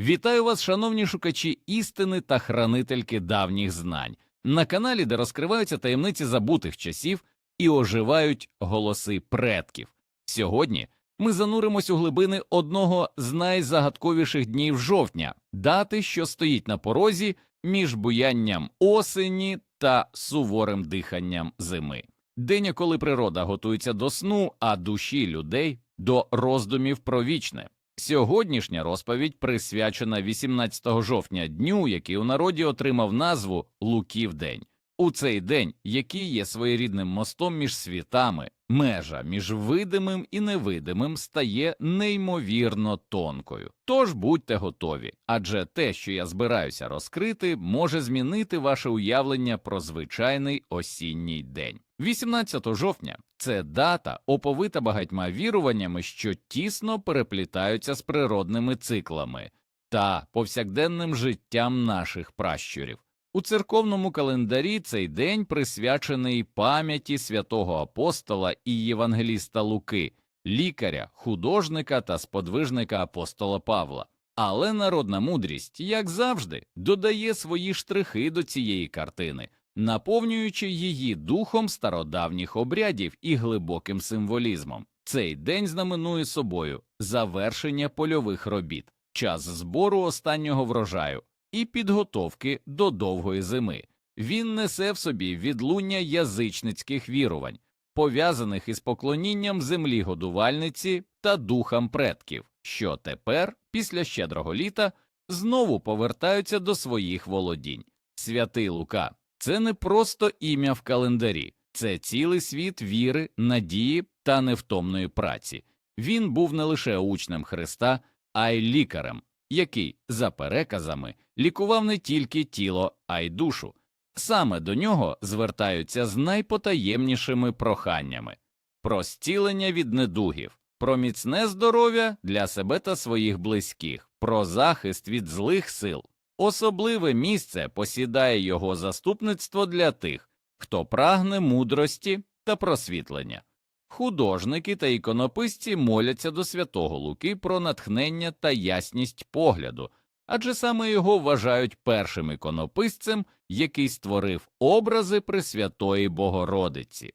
Вітаю вас, шановні шукачі істини та хранительки давніх знань, на каналі, де розкриваються таємниці забутих часів і оживають голоси предків. Сьогодні ми зануримось у глибини одного з найзагадковіших днів жовтня, дати, що стоїть на порозі між буянням осені та суворим диханням зими. День, коли природа готується до сну, а душі людей до роздумів про вічне. Сьогоднішня розповідь присвячена 18 жовтня дню, який у народі отримав назву Луків День. У цей день, який є своєрідним мостом між світами, межа між видимим і невидимим стає неймовірно тонкою. Тож будьте готові, адже те, що я збираюся розкрити, може змінити ваше уявлення про звичайний осінній день. 18 жовтня це дата, оповита багатьма віруваннями, що тісно переплітаються з природними циклами та повсякденним життям наших пращурів. У церковному календарі цей день присвячений пам'яті святого апостола і євангеліста Луки, лікаря, художника та сподвижника апостола Павла. Але народна мудрість, як завжди, додає свої штрихи до цієї картини, наповнюючи її духом стародавніх обрядів і глибоким символізмом. Цей день знаменує собою завершення польових робіт, час збору останнього врожаю і підготовки до довгої зими. Він несе в собі відлуння язичницьких вірувань, пов'язаних із поклонінням землі годувальниці та духам предків, що тепер, після щедрого літа, знову повертаються до своїх володінь. Святий Лука це не просто ім'я в календарі, це цілий світ віри, надії та невтомної праці. Він був не лише учнем Христа, а й лікарем, який, за переказами, лікував не тільки тіло, а й душу. Саме до нього звертаються з найпотаємнішими проханнями про зцілення від недугів, про міцне здоров'я для себе та своїх близьких, про захист від злих сил. Особливе місце посідає його заступництво для тих, хто прагне мудрості та просвітлення. Художники та іконописці моляться до святого Луки про натхнення та ясність погляду, адже саме його вважають першим іконописцем, який створив образи Пресвятої Богородиці.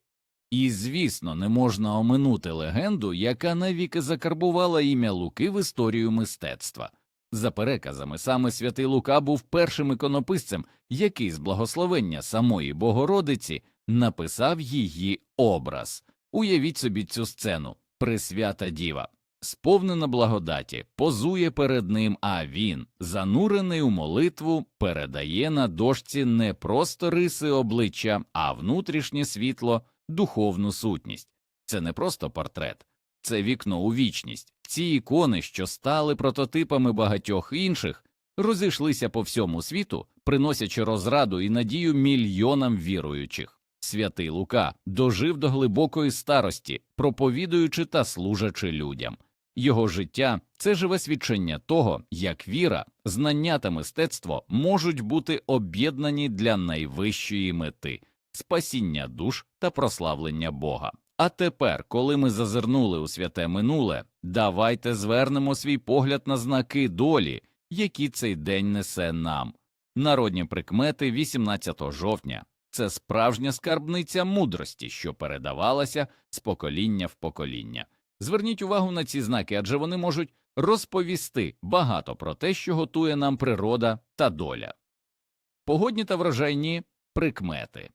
І, звісно, не можна оминути легенду, яка навіки закарбувала ім'я Луки в історію мистецтва. За переказами, саме святий Лука був першим іконописцем, який з благословення самої Богородиці написав її образ. Уявіть собі цю сцену Пресвята Діва, сповнена благодаті, позує перед ним, а він, занурений у молитву, передає на дошці не просто риси обличчя, а внутрішнє світло, духовну сутність. Це не просто портрет, це вікно у вічність. Ці ікони, що стали прототипами багатьох інших, розійшлися по всьому світу, приносячи розраду і надію мільйонам віруючих. Святий Лука дожив до глибокої старості, проповідуючи та служачи людям. Його життя це живе свідчення того, як віра, знання та мистецтво можуть бути об'єднані для найвищої мети спасіння душ та прославлення Бога. А тепер, коли ми зазирнули у святе минуле, давайте звернемо свій погляд на знаки долі, які цей день несе нам. Народні прикмети 18 жовтня це справжня скарбниця мудрості, що передавалася з покоління в покоління. Зверніть увагу на ці знаки, адже вони можуть розповісти багато про те, що готує нам природа та доля. Погодні та врожайні прикмети.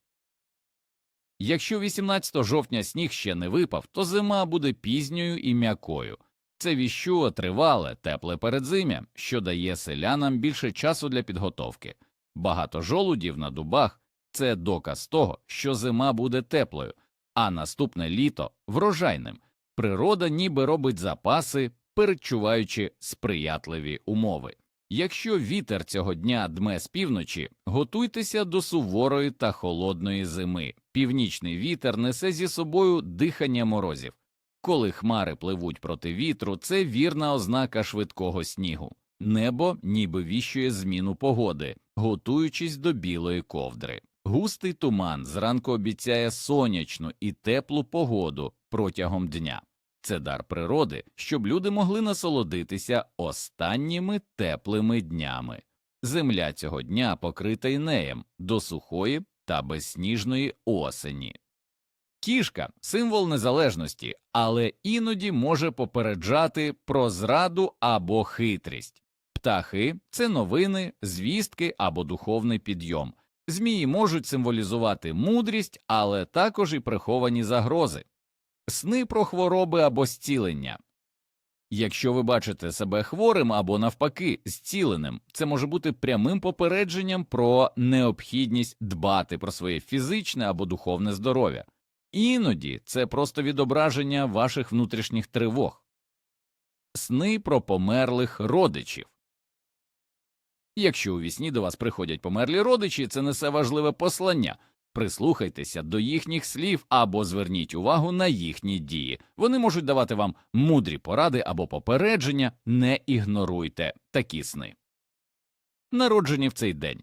Якщо 18 жовтня сніг ще не випав, то зима буде пізньою і м'якою. Це віщує тривале, тепле передзим'я, що дає селянам більше часу для підготовки. Багато жолудів на дубах це доказ того, що зима буде теплою, а наступне літо врожайним. Природа ніби робить запаси, передчуваючи сприятливі умови. Якщо вітер цього дня дме з півночі, готуйтеся до суворої та холодної зими. Північний вітер несе зі собою дихання морозів. Коли хмари пливуть проти вітру, це вірна ознака швидкого снігу. Небо ніби віщує зміну погоди, готуючись до білої ковдри. Густий туман зранку обіцяє сонячну і теплу погоду протягом дня. Це дар природи, щоб люди могли насолодитися останніми теплими днями. Земля цього дня покрита інеєм до сухої та безсніжної осені. Кішка символ незалежності, але іноді може попереджати про зраду або хитрість. Птахи це новини, звістки або духовний підйом. Змії можуть символізувати мудрість, але також і приховані загрози, сни про хвороби або зцілення. Якщо ви бачите себе хворим або навпаки зціленим, це може бути прямим попередженням про необхідність дбати про своє фізичне або духовне здоров'я. Іноді це просто відображення ваших внутрішніх тривог, сни про померлих родичів. Якщо у вісні до вас приходять померлі родичі, це несе важливе послання. Прислухайтеся до їхніх слів або зверніть увагу на їхні дії. Вони можуть давати вам мудрі поради або попередження, не ігноруйте такі сни. Народжені в цей день.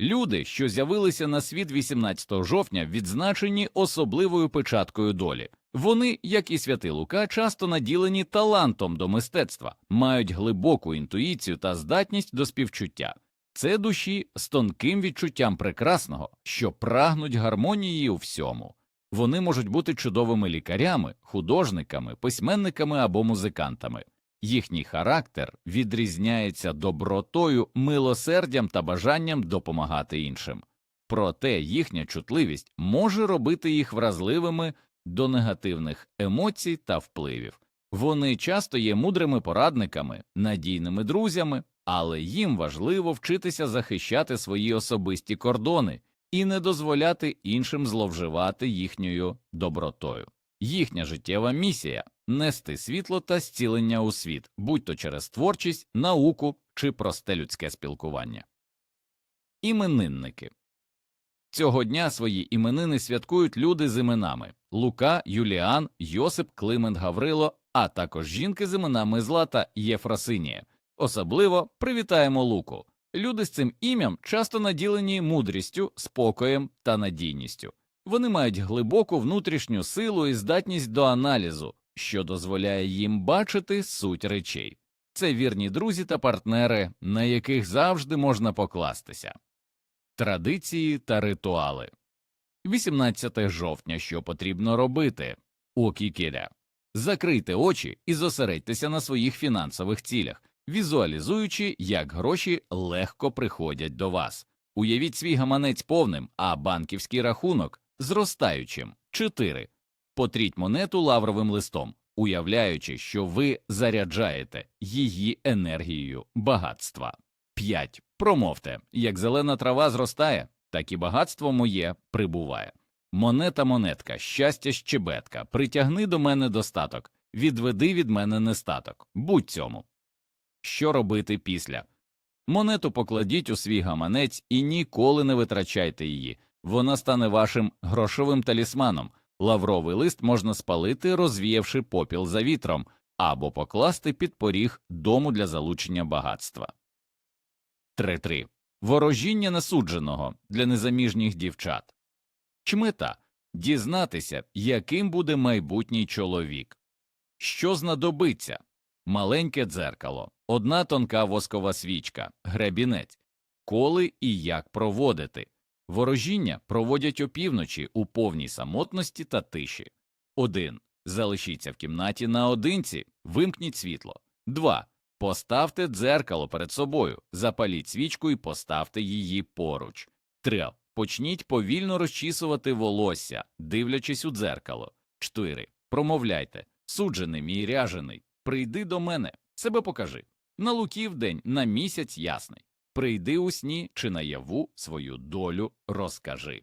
Люди, що з'явилися на світ 18 жовтня, відзначені особливою печаткою долі. Вони, як і святий Лука, часто наділені талантом до мистецтва, мають глибоку інтуїцію та здатність до співчуття. Це душі з тонким відчуттям прекрасного, що прагнуть гармонії у всьому. Вони можуть бути чудовими лікарями, художниками, письменниками або музикантами. Їхній характер відрізняється добротою, милосердям та бажанням допомагати іншим. Проте їхня чутливість може робити їх вразливими до негативних емоцій та впливів. Вони часто є мудрими порадниками, надійними друзями, але їм важливо вчитися захищати свої особисті кордони і не дозволяти іншим зловживати їхньою добротою. Їхня життєва місія нести світло та зцілення у світ, будь то через творчість, науку чи просте людське спілкування. Іменинники Цього дня свої іменини святкують люди з іменами Лука, Юліан, Йосип, Климент Гаврило, а також жінки з іменами Злата Єфросинія. Особливо привітаємо Луку. Люди з цим ім'ям часто наділені мудрістю, спокоєм та надійністю. Вони мають глибоку внутрішню силу і здатність до аналізу, що дозволяє їм бачити суть речей. Це вірні друзі та партнери, на яких завжди можна покластися. Традиції та ритуали 18 жовтня. Що потрібно робити? Окікеля. Закрийте очі і зосередьтеся на своїх фінансових цілях, візуалізуючи, як гроші легко приходять до вас. Уявіть свій гаманець повним, а банківський рахунок зростаючим. 4. Потріть монету лавровим листом, уявляючи, що ви заряджаєте її енергією багатства. 5. Промовте як зелена трава зростає, так і багатство моє прибуває. Монета монетка, щастя щебетка, притягни до мене достаток, відведи від мене нестаток. Будь цьому. Що робити після? Монету покладіть у свій гаманець і ніколи не витрачайте її. Вона стане вашим грошовим талісманом. Лавровий лист можна спалити, розвіявши попіл за вітром, або покласти під поріг дому для залучення багатства. 3.3. Ворожіння насудженого для незаміжніх дівчат. Чмета дізнатися, яким буде майбутній чоловік. Що знадобиться? Маленьке дзеркало, одна тонка воскова свічка, гребінець, коли і як проводити. Ворожіння проводять опівночі у повній самотності та тиші. 1. Залишіться в кімнаті наодинці, вимкніть світло. 2. Поставте дзеркало перед собою, запаліть свічку і поставте її поруч. 3. Почніть повільно розчісувати волосся, дивлячись у дзеркало. 4. Промовляйте суджений мій ряжений, прийди до мене, себе покажи. На луків день, на місяць ясний. Прийди у сні чи наяву свою долю розкажи.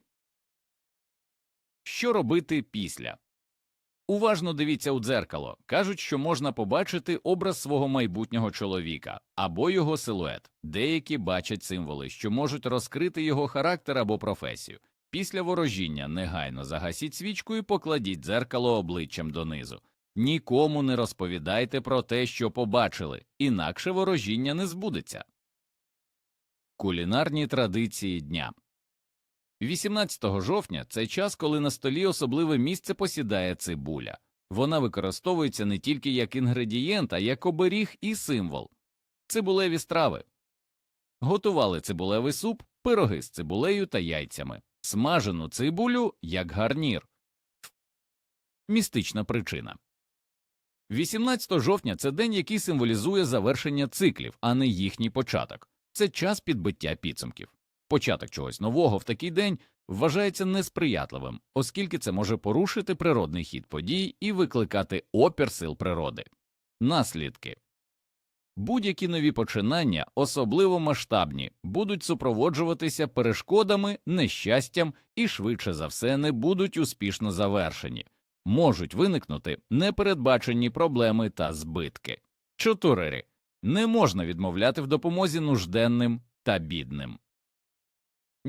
Що робити після? Уважно дивіться у дзеркало. Кажуть, що можна побачити образ свого майбутнього чоловіка або його силует. Деякі бачать символи, що можуть розкрити його характер або професію. Після ворожіння негайно загасіть свічку і покладіть дзеркало обличчям донизу. Нікому не розповідайте про те, що побачили, інакше ворожіння не збудеться. Кулінарні традиції дня 18 жовтня це час, коли на столі особливе місце посідає цибуля. Вона використовується не тільки як інгредієнт, а як оберіг і символ. Цибулеві страви. Готували цибулевий суп, пироги з цибулею та яйцями, смажену цибулю як гарнір. Містична причина 18 жовтня це день, який символізує завершення циклів, а не їхній початок. Це час підбиття підсумків. Початок чогось нового в такий день вважається несприятливим, оскільки це може порушити природний хід подій і викликати опір сил природи. Наслідки будь-які нові починання, особливо масштабні, будуть супроводжуватися перешкодами, нещастям і швидше за все не будуть успішно завершені, можуть виникнути непередбачені проблеми та збитки. Чотири не можна відмовляти в допомозі нужденним та бідним.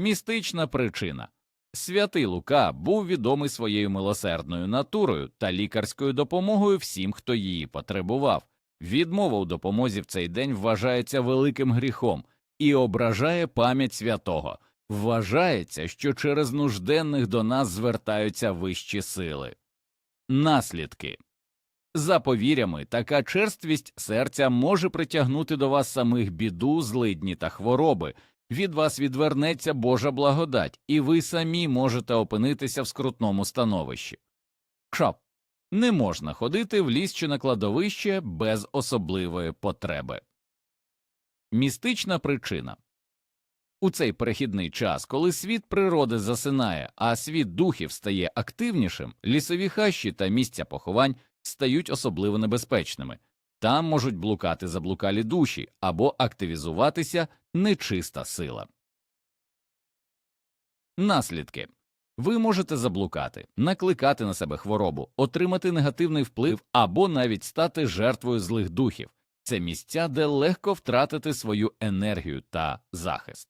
Містична причина Святий Лука був відомий своєю милосердною натурою та лікарською допомогою всім, хто її потребував. Відмова у допомозі в цей день вважається великим гріхом і ображає пам'ять святого. Вважається, що через нужденних до нас звертаються вищі сили. Наслідки за повірями, така черствість серця може притягнути до вас самих біду, злидні та хвороби. Від вас відвернеться Божа благодать, і ви самі можете опинитися в скрутному становищі. Шап. Не можна ходити в ліс чи на кладовище без особливої потреби. Містична причина у цей перехідний час, коли світ природи засинає, а світ духів стає активнішим, лісові хащі та місця поховань стають особливо небезпечними. Там можуть блукати заблукалі душі або активізуватися нечиста сила. Наслідки ви можете заблукати, накликати на себе хворобу, отримати негативний вплив або навіть стати жертвою злих духів. Це місця, де легко втратити свою енергію та захист.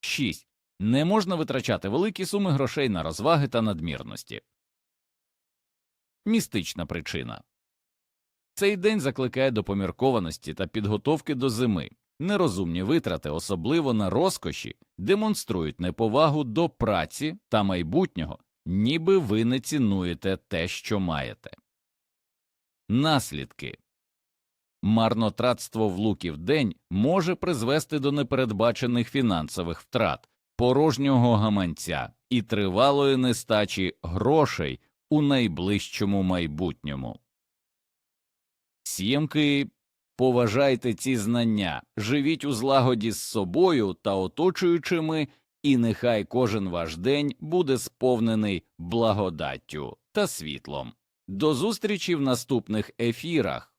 6. Не можна витрачати великі суми грошей на розваги та надмірності. Містична причина цей день закликає до поміркованості та підготовки до зими. Нерозумні витрати, особливо на розкоші, демонструють неповагу до праці та майбутнього, ніби ви не цінуєте те, що маєте. Наслідки марнотратство в луків день може призвести до непередбачених фінансових втрат, порожнього гаманця і тривалої нестачі грошей у найближчому майбутньому. Сімки, поважайте ці знання, живіть у злагоді з собою та оточуючими, і нехай кожен ваш день буде сповнений благодаттю та світлом. До зустрічі в наступних ефірах.